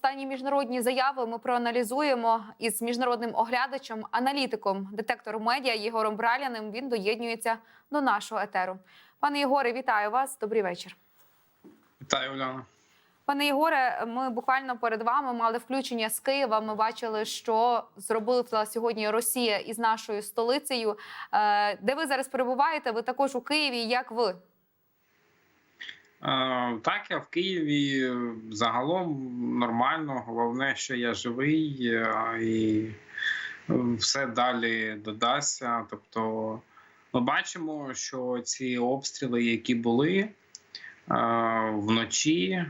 останні міжнародні заяви ми проаналізуємо із міжнародним оглядачем, аналітиком детектору медіа Єгором Браляним. Він доєднується до нашого етеру. Пане Єгоре, вітаю вас. Добрий вечір. Вітаю, Уляна. Пане Єгоре, ми буквально перед вами мали включення з Києва. Ми бачили, що зробила сьогодні Росія із нашою столицею. Е, Де ви зараз перебуваєте? Ви також у Києві. Як ви? Е, Так, я в Києві загалом нормально. Головне, що я живий е, і все далі додасться. Тобто, ми бачимо, що ці обстріли, які були е, вночі,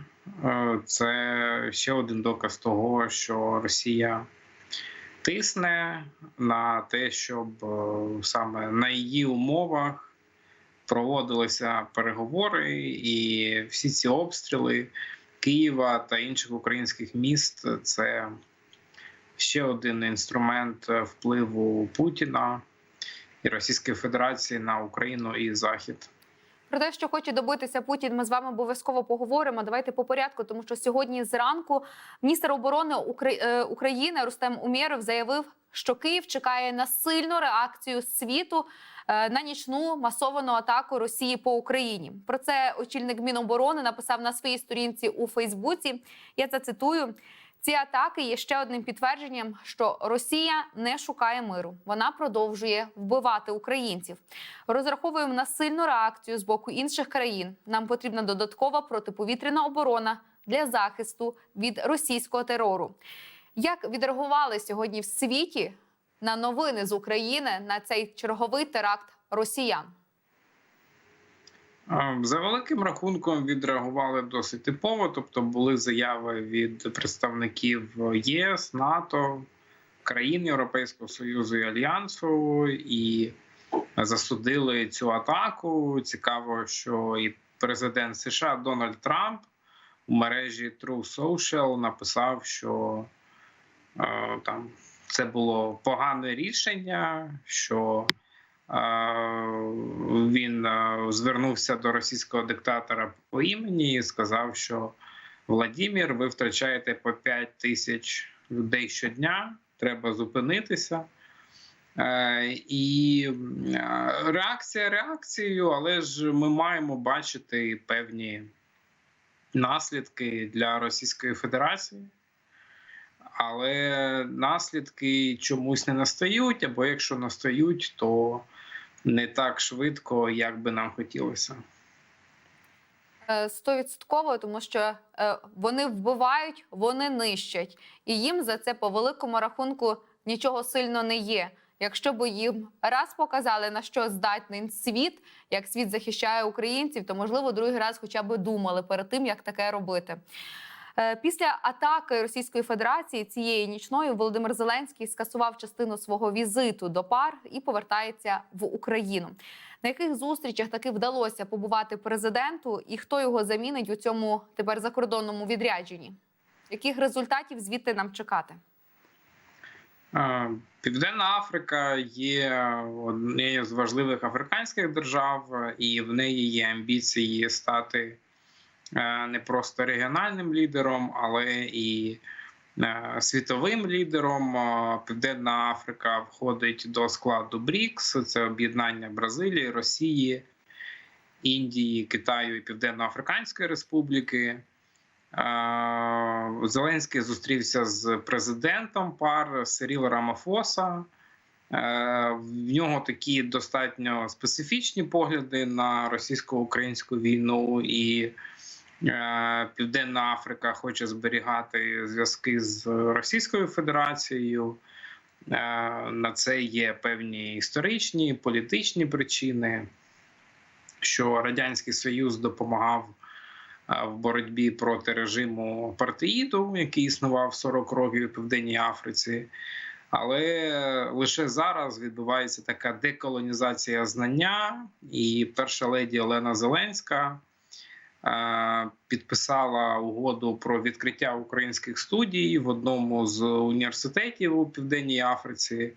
це ще один доказ того, що Росія тисне на те, щоб саме на її умовах. Проводилися переговори, і всі ці обстріли Києва та інших українських міст це ще один інструмент впливу Путіна і Російської Федерації на Україну і Захід. Про те, що хоче добитися Путін, ми з вами обов'язково поговоримо. Давайте по порядку, тому що сьогодні зранку міністр оборони е, України Рустем Умєров заявив, що Київ чекає на сильну реакцію світу на нічну масовану атаку Росії по Україні. Про це очільник Міноборони написав на своїй сторінці у Фейсбуці. Я це цитую. Ці атаки є ще одним підтвердженням, що Росія не шукає миру. Вона продовжує вбивати українців. Розраховуємо на сильну реакцію з боку інших країн. Нам потрібна додаткова протиповітряна оборона для захисту від російського терору. Як відреагували сьогодні в світі на новини з України на цей черговий теракт росіян? За великим рахунком відреагували досить типово, тобто були заяви від представників ЄС, НАТО, країн Європейського Союзу і Альянсу і засудили цю атаку. Цікаво, що і президент США Дональд Трамп у мережі True Social написав, що е, там це було погане рішення. що він звернувся до російського диктатора по імені і сказав, що Владимир, ви втрачаєте по 5 тисяч людей щодня, треба зупинитися. І реакція реакцією, але ж ми маємо бачити певні наслідки для Російської Федерації. Але наслідки чомусь не настають, або якщо настають, то не так швидко, як би нам хотілося. Е, Стовідсотково, тому що е, вони вбивають, вони нищать, і їм за це по великому рахунку нічого сильно не є. Якщо б їм раз показали на що здатний світ, як світ захищає українців, то можливо другий раз хоча б думали перед тим, як таке робити. Е, Після атаки Російської Федерації цієї нічної Володимир Зеленський скасував частину свого візиту до пар і повертається в Україну. На яких зустрічах таки вдалося побувати президенту, і хто його замінить у цьому тепер закордонному відрядженні? Яких результатів звідти нам чекати? Е, Південна Африка є однією з важливих африканських держав, і в неї є амбіції стати не просто регіональним лідером, але і е, світовим лідером. Е, Південна Африка входить до складу БРІКС, це об'єднання Бразилії, Росії, Індії, Китаю і Південно-Африканської Республіки. Е, Зеленський зустрівся з президентом пар Сиріла Рамафоса. Е, В нього такі достатньо специфічні погляди на російсько-українську війну, і е, Південна Африка хоче зберігати зв'язки з Російською Федерацією. Е, На це є певні історичні політичні причини, що Радянський Союз допомагав в боротьбі проти режиму партеїду, який існував 40 років у Південній Африці. Але лише зараз відбувається така деколонізація знання, і перша леді Олена Зеленська підписала угоду про відкриття українських студій в одному з університетів у Південній Африці.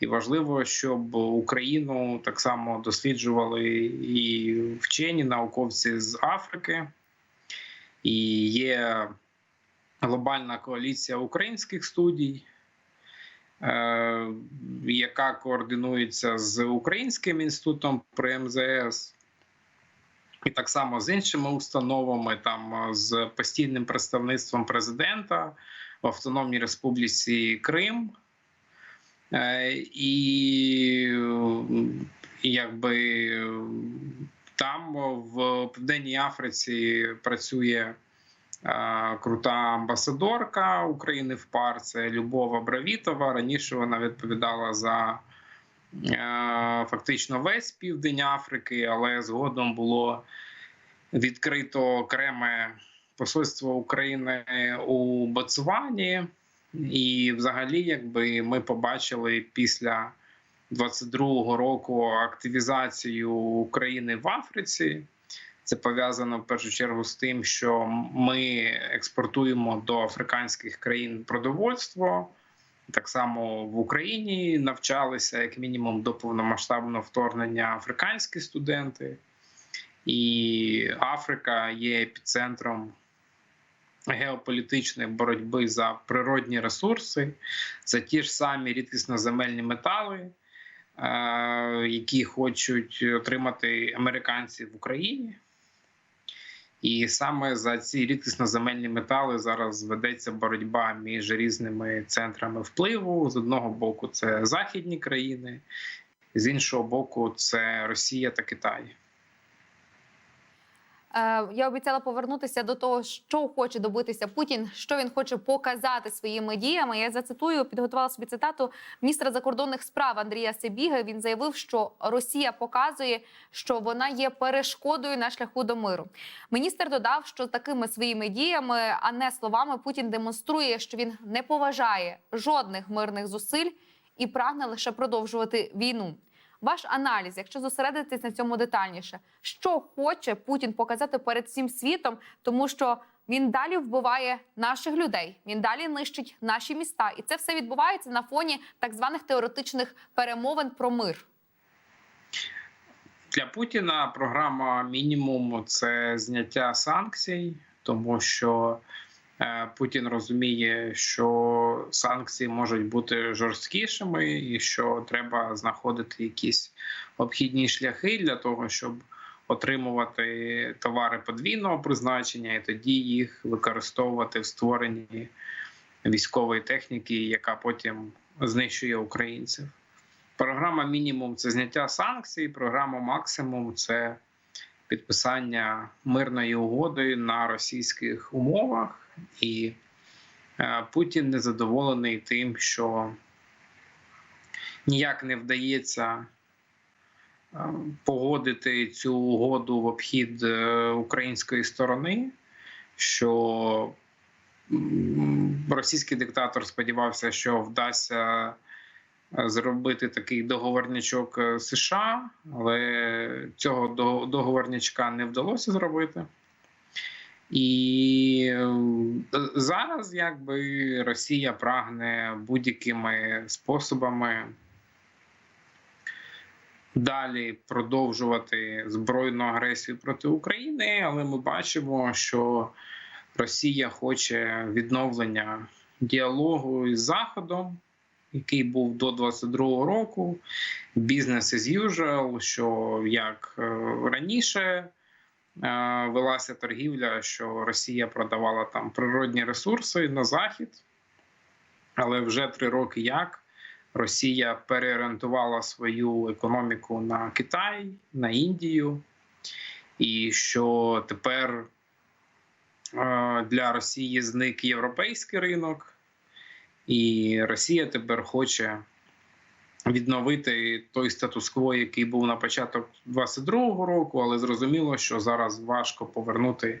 І важливо, щоб Україну так само досліджували і вчені науковці з Африки. І є глобальна коаліція українських студій, е, яка координується з Українським інститутом при МЗС. І так само з іншими установами, там е, з постійним представництвом президента в Автономній Республіці Крим. Е, І е, якби там в Південній Африці працює крута амбасадорка України в ПАР, це Любова Бравітова. Раніше вона відповідала за фактично весь південь Африки, але згодом було відкрито окреме посольство України у Ботсвані. І, взагалі, якби ми побачили після 22-го року активізацію України в Африці. Це пов'язано в першу чергу з тим, що ми експортуємо до африканських країн продовольство. Так само в Україні навчалися як мінімум до повномасштабного вторгнення африканські студенти, і Африка є епіцентром геополітичної боротьби за природні ресурси, за ті ж самі рідкісноземельні метали, е, які хочуть отримати американці в Україні. І саме за ці рідкісноземельні метали зараз ведеться боротьба між різними центрами впливу. З одного боку, це західні країни, з іншого боку, це Росія та Китай. Е, Я обіцяла повернутися до того, що хоче добитися Путін, що він хоче показати своїми діями. Я зацитую, підготувала собі цитату міністра закордонних справ Андрія Сибіги. Він заявив, що Росія показує, що вона є перешкодою на шляху до миру. Міністр додав, що такими своїми діями, а не словами, Путін демонструє, що він не поважає жодних мирних зусиль і прагне лише продовжувати війну. Ваш аналіз, якщо зосередитись на цьому детальніше, що хоче Путін показати перед всім світом, тому що він далі вбиває наших людей, він далі нищить наші міста, і це все відбувається на фоні так званих теоретичних перемовин про мир. Для Путіна програма мінімум це зняття санкцій, тому що Путін розуміє, що санкції можуть бути жорсткішими, і що треба знаходити якісь обхідні шляхи для того, щоб отримувати товари подвійного призначення, і тоді їх використовувати в створенні військової техніки, яка потім знищує українців. Програма мінімум це зняття санкцій, програма максимум це підписання мирної угоди на російських умовах. І е, Путін незадоволений тим, що ніяк не вдається е, погодити цю угоду в обхід е, української сторони. що Російський диктатор сподівався, що вдасться зробити такий договорнячок США, але цього до- договорнячка не вдалося зробити. І е, зараз якби Росія прагне будь-якими способами далі продовжувати збройну агресію проти України, але ми бачимо, що Росія хоче відновлення діалогу із Заходом який був до 22-го року, бізнес as usual, що як е, раніше велася торгівля, що Росія продавала там природні ресурси на захід, але вже три роки як Росія переорієнтувала свою економіку на Китай, на Індію, і що тепер е, для Росії зник європейський ринок. І Росія тепер хоче відновити той статус-кво, який був на початок 22-го року, але зрозуміло, що зараз важко повернути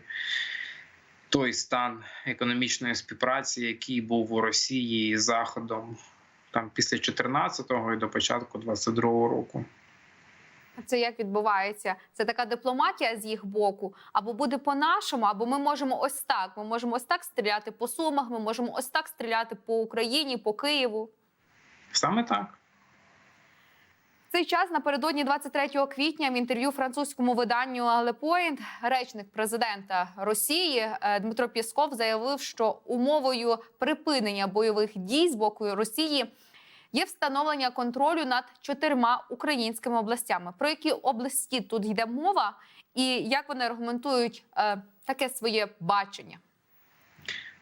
той стан економічної співпраці, який був у Росії з Заходом там після 14-го і до початку 22-го року. Це як відбувається? Це така дипломатія з їх боку, або буде по-нашому, або ми можемо ось так. Ми можемо ось так стріляти по сумах. Ми можемо ось так стріляти по Україні, по Києву. Саме так. Цей час напередодні 23 квітня в інтерв'ю французькому виданню Point речник президента Росії е, Дмитро Пєсков заявив, що умовою припинення бойових дій з боку Росії є встановлення контролю над чотирма українськими областями. Про які області тут йде мова, і як вони аргументують е, таке своє бачення?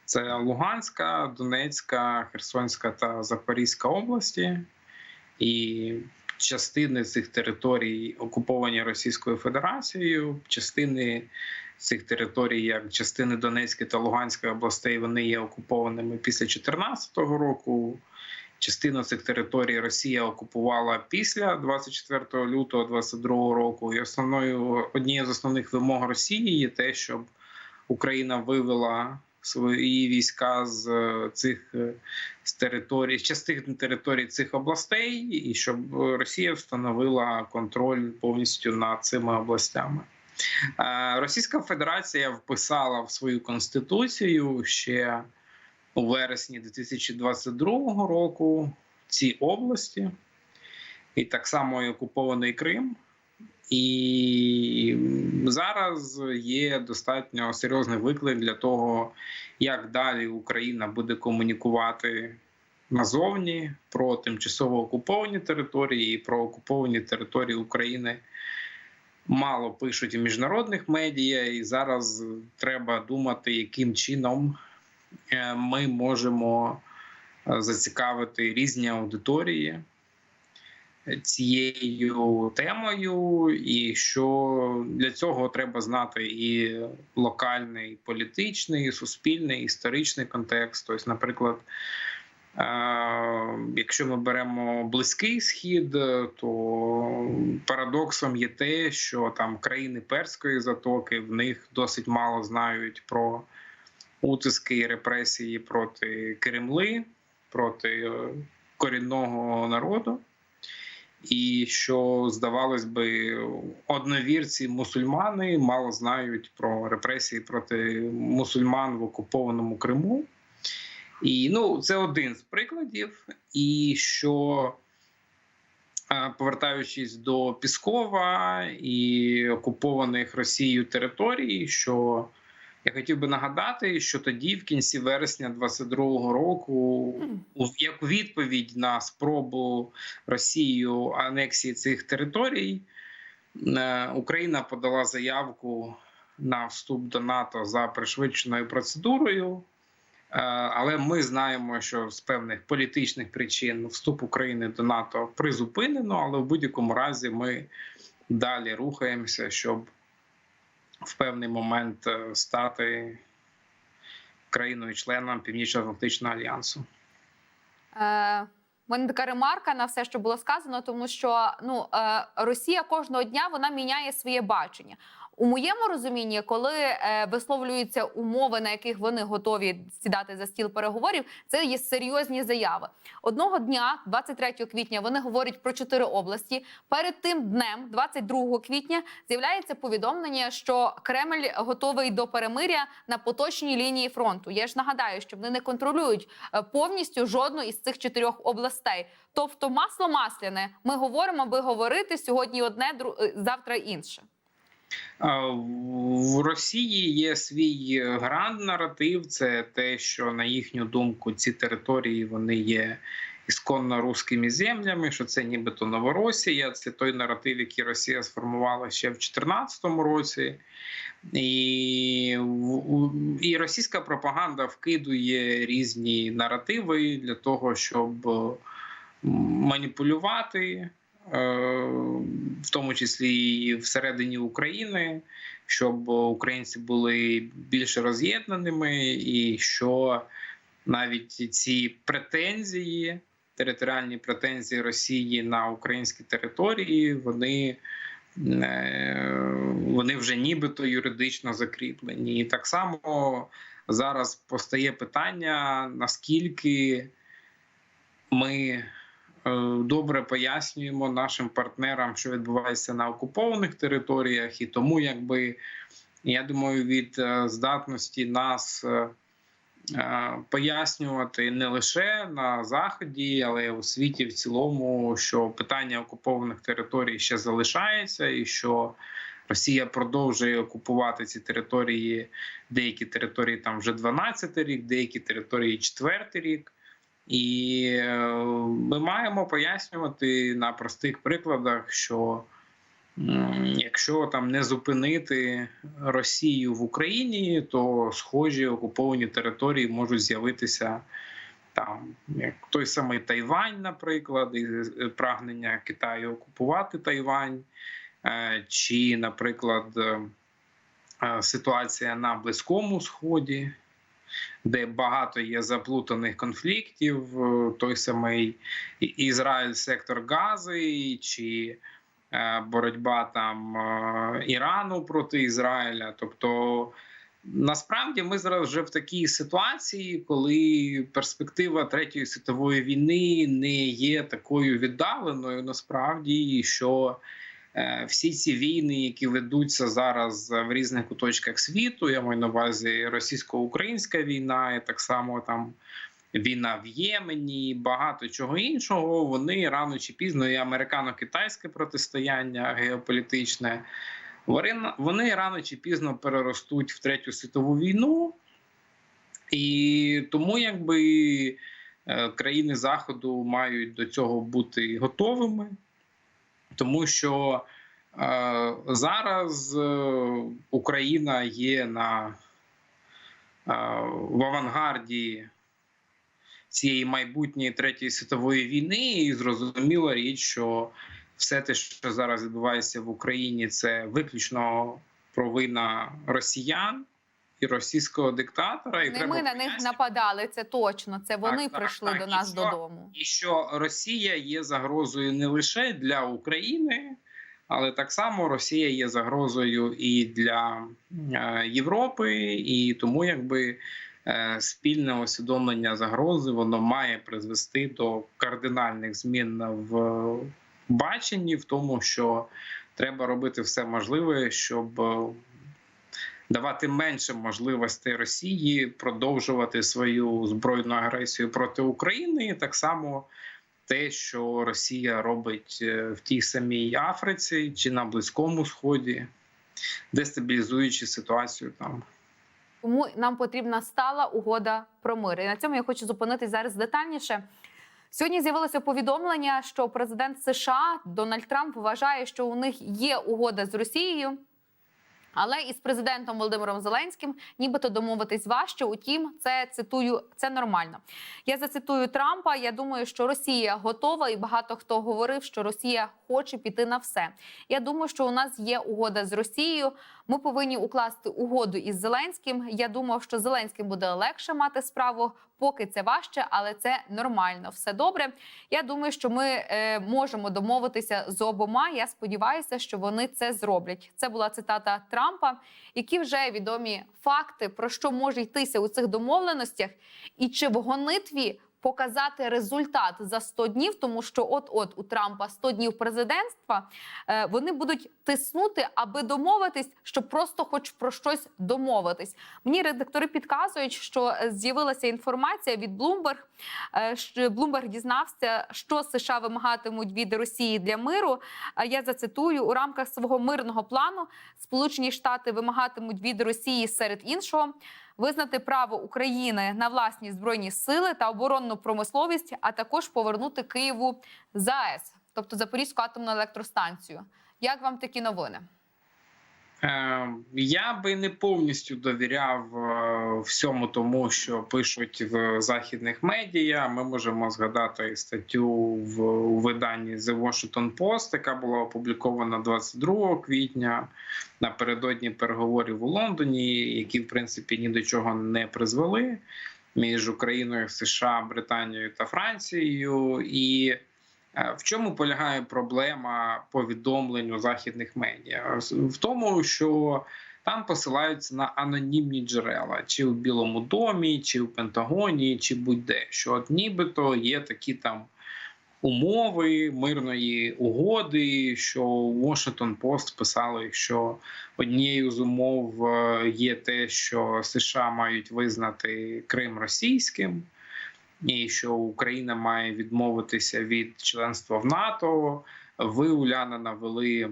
Це Луганська, Донецька, Херсонська та Запорізька області, і частини цих територій окуповані Російською Федерацією. Частини цих територій, як частини Донецької та Луганської областей, вони є окупованими після 2014 року. Частину цих територій Росія окупувала після 24 лютого 2022 року. І основною однією з основних вимог Росії є те, щоб Україна вивела свої війська з е, цих е, з територій, з частин територій цих областей, і щоб Росія встановила контроль повністю над цими областями. Е, Російська Федерація вписала в свою конституцію ще у вересні 2022 року ці області, і так само і окупований Крим. І зараз є достатньо серйозний виклик для того, як далі Україна буде комунікувати назовні про тимчасово окуповані території і про окуповані території України. Мало пишуть у міжнародних медіа, і зараз треба думати, яким чином е, ми можемо е, зацікавити різні аудиторії цією темою, і що для цього треба знати і локальний політичний, і суспільний, історичний контекст. Тобто, наприклад, е, якщо ми беремо близький схід, то парадоксом є те, що там країни перської затоки в них досить мало знають про утиски і репресії проти Кремли, проти е, корінного народу. І що здавалось би, одновірці мусульмани мало знають про репресії проти мусульман в окупованому Криму. І ну, це один з прикладів. І що, повертаючись до Піскова і окупованих Росією територій, що я хотів би нагадати, що тоді, в кінці вересня 22-го року, як відповідь на спробу Росією анексії цих територій, е, Україна подала заявку на вступ до НАТО за пришвидшеною процедурою. Е, Але ми знаємо, що з певних політичних причин вступ України до НАТО призупинено, але в будь-якому разі ми далі рухаємося, щоб в певний момент е, стати країною-членом Північно-Атлантичного альянсу. Е, у мене така ремарка на все, що було сказано, тому що ну е, Росія кожного дня вона міняє своє бачення. У моєму розумінні, коли е, висловлюються умови, на яких вони готові сідати за стіл переговорів, це є серйозні заяви. Одного дня, 23 квітня, вони говорять про чотири області. Перед тим днем, 22 квітня, з'являється повідомлення, що Кремль готовий до перемиря на поточній лінії фронту. Я ж нагадаю, що вони не контролюють е, повністю жодну із цих чотирьох областей. Тобто, масло масляне. Ми говоримо, аби говорити сьогодні одне, е, завтра інше. В Росії є свій гранд наратив. Це те, що на їхню думку ці території вони є ісконно руськими землями, що це нібито Новоросія. Це той наратив, який Росія сформувала ще в 2014 році. І, і російська пропаганда вкидує різні наративи для того, щоб маніпулювати в тому числі і всередині України, щоб українці були більш роз'єднаними, і що навіть ці претензії, територіальні претензії Росії на українські території, вони. е, Вони вже нібито юридично закріплені, і так само зараз постає питання: наскільки ми е, добре пояснюємо нашим партнерам, що відбувається на окупованих територіях, і тому, якби я думаю, від е, здатності нас е, е, пояснювати не лише на заході, але й у світі в цілому, що питання окупованих територій ще залишається, і що Росія продовжує окупувати ці території. Деякі території там вже 12 рік, деякі території 4 рік. І е, ми маємо пояснювати на простих прикладах, що якщо там не зупинити Росію в Україні, то схожі окуповані території можуть з'явитися там, як той самий Тайвань, наприклад, і е, прагнення Китаю окупувати Тайвань, е, чи, наприклад, ситуація на Близькому Сході де багато є заплутаних конфліктів, е, той самий Ізраїль, сектор Гази, чи е, боротьба там е, Ірану проти Ізраїля. Тобто, насправді ми зараз вже в такій ситуації, коли перспектива третьої світової війни не є такою віддаленою, насправді, що всі ці війни, які ведуться зараз в різних куточках світу, я маю на увазі російсько-українська війна, і так само там війна в Ємені, багато чого іншого. Вони рано чи пізно і американо-китайське протистояння геополітичне. вони- Вони рано чи пізно переростуть в третю світову війну, і тому якби е, країни Заходу мають до цього бути готовими тому що е, зараз е, Україна є на е, в авангарді цієї майбутньої третьої світової війни, і зрозуміла річ, що все те, що зараз відбувається в Україні, це виключно провина росіян і російського диктатора. І Не треба ми на них нападали, це точно. Це вони так, прийшли так. до І нас що? додому. і що Росія є загрозою не лише для України, але так само Росія є загрозою і для е, Європи, і тому якби е, спільне усвідомлення загрози воно має призвести до кардинальних змін в баченні, в тому, що треба робити все можливе, щоб е, давати менше можливостей Росії продовжувати свою збройну агресію проти України, і так само те, що Росія робить е, в тій самій Африці чи на Близькому Сході, дестабілізуючи ситуацію там. Тому нам потрібна стала угода про мир. І на цьому я хочу зупинитись зараз детальніше. Сьогодні з'явилося повідомлення, що президент США Дональд Трамп вважає, що у них є угода з Росією. Але із президентом Володимиром Зеленським нібито домовитись важче. Утім, це цитую, це нормально. Я зацитую Трампа. Я думаю, що Росія готова, і багато хто говорив, що Росія хоче піти на все. Я думаю, що у нас є угода з Росією. Ми повинні укласти угоду із Зеленським. Я думав, що Зеленським буде легше мати справу, поки це важче, але це нормально. Все добре. Я думаю, що ми е, можемо домовитися з обома. Я сподіваюся, що вони це зроблять. Це була цитата Трампа. Які вже відомі факти про що може йтися у цих домовленостях, і чи в гонитві показати результат за 100 днів, тому що от-от у Трампа 100 днів президентства е, вони будуть тиснути, аби домовитись, щоб просто хоч про щось домовитись. Мені редактори підказують, що е, з'явилася інформація від Bloomberg, е, що Bloomberg дізнався, що США вимагатимуть від Росії для миру. А Я зацитую у рамках свого мирного плану Сполучені Штати вимагатимуть від Росії серед іншого визнати право України на власні збройні сили та оборонну промисловість, а також повернути Києву ЗАЕС, тобто Запорізьку атомну електростанцію. Як вам такі новини? Е, Я би не повністю довіряв е, всьому тому, що пишуть в західних медіа. Ми можемо згадати статтю в виданні The Washington Post, яка була опублікована 22 квітня напередодні переговорів у Лондоні, які в принципі ні до чого не призвели між Україною, США, Британією та Францією. І В чому полягає проблема повідомлень у західних медіа? В тому, що там посилаються на анонімні джерела, чи в Білому домі, чи в Пентагоні, чи будь-де. Що от нібито є такі там умови мирної угоди. Що Washington Post писали, що однією з умов е, є те, що США мають визнати Крим російським, і що Україна має відмовитися від членства в НАТО. Ви Уляна навели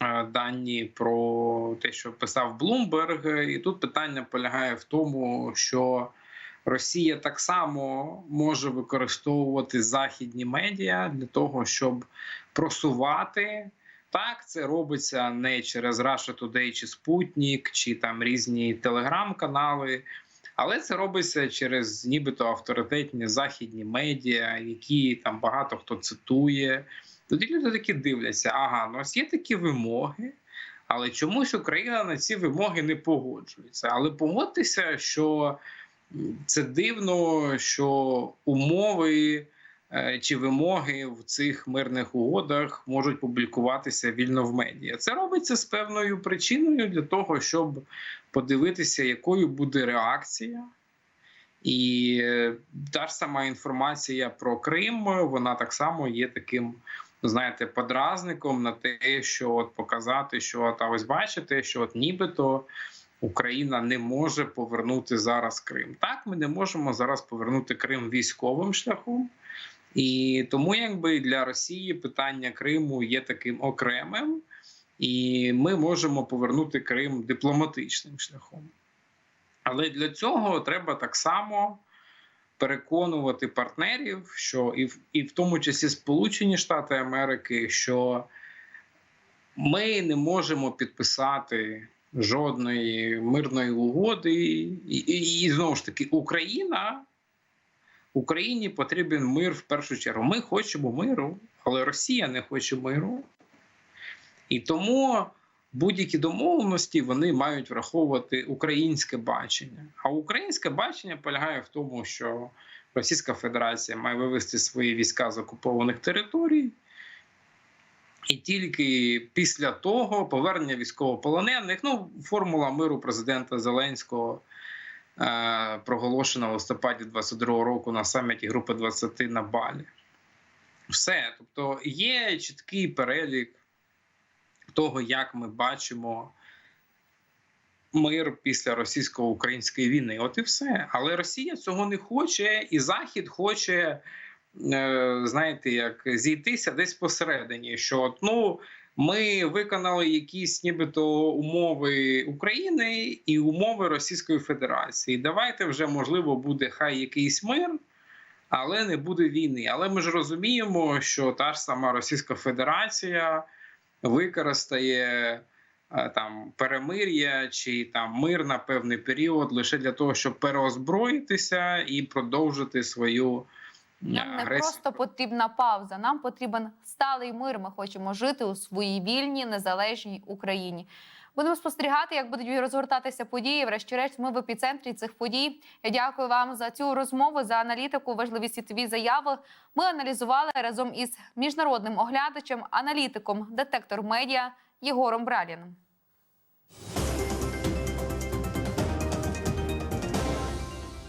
е, дані про те, що писав Блумберг, і тут питання полягає в тому, що Росія так само може використовувати західні медіа для того, щоб просувати. Так, це робиться не через Russia Today чи Спутник, чи там різні телеграм-канали, але це робиться через нібито авторитетні західні медіа, які там багато хто цитує. Тоді люди такі дивляться: ага, ну ось є такі вимоги, але чомусь Україна на ці вимоги не погоджується. Але погодьтеся, що це дивно, що умови чи вимоги в цих мирних угодах можуть публікуватися вільно в медіа. Це робиться з певною причиною для того, щоб подивитися, якою буде реакція. І е, та ж сама інформація про Крим, вона так само є таким, знаєте, подразником на те, що от показати, що от, а ось бачите, що от нібито Україна не може повернути зараз Крим. Так, ми не можемо зараз повернути Крим військовим шляхом. І тому, якби для Росії питання Криму є таким окремим, і ми можемо повернути Крим дипломатичним шляхом. Але для цього треба так само переконувати партнерів, що і в, і в тому числі Сполучені Штати Америки, що ми не можемо підписати жодної мирної угоди, і, і, і знову ж таки Україна. Україні потрібен мир в першу чергу. Ми хочемо миру, але Росія не хоче миру. І тому будь-які домовленості вони мають враховувати українське бачення. А українське бачення полягає в тому, що Російська Федерація має вивести свої війська з окупованих територій. І тільки після того повернення військовополонених, ну, формула миру президента Зеленського проголошена в листопаді 22-го року на саміті Групи 20 на Балі. Все. Тобто є чіткий перелік того, як ми бачимо мир після російсько-української війни. От і все. Але Росія цього не хоче, і Захід хоче, е, знаєте, як зійтися десь посередині. Що ну. Ми виконали якісь нібито умови України і умови Російської Федерації. Давайте вже можливо буде хай якийсь мир, але не буде війни. Але ми ж розуміємо, що та ж сама Російська Федерація використає е, там перемир'я чи там мир на певний період лише для того, щоб переозброїтися і продовжити свою Нам не просто потрібна пауза. Нам потрібен сталий мир. Ми хочемо жити у своїй вільній незалежній Україні. Будемо спостерігати, як будуть розгортатися події. Врешті-решт, ми в епіцентрі цих подій. Я дякую вам за цю розмову, за аналітику, важливі світові заяви. Ми аналізували разом із міжнародним оглядачем, аналітиком детектор медіа Єгором Браліном.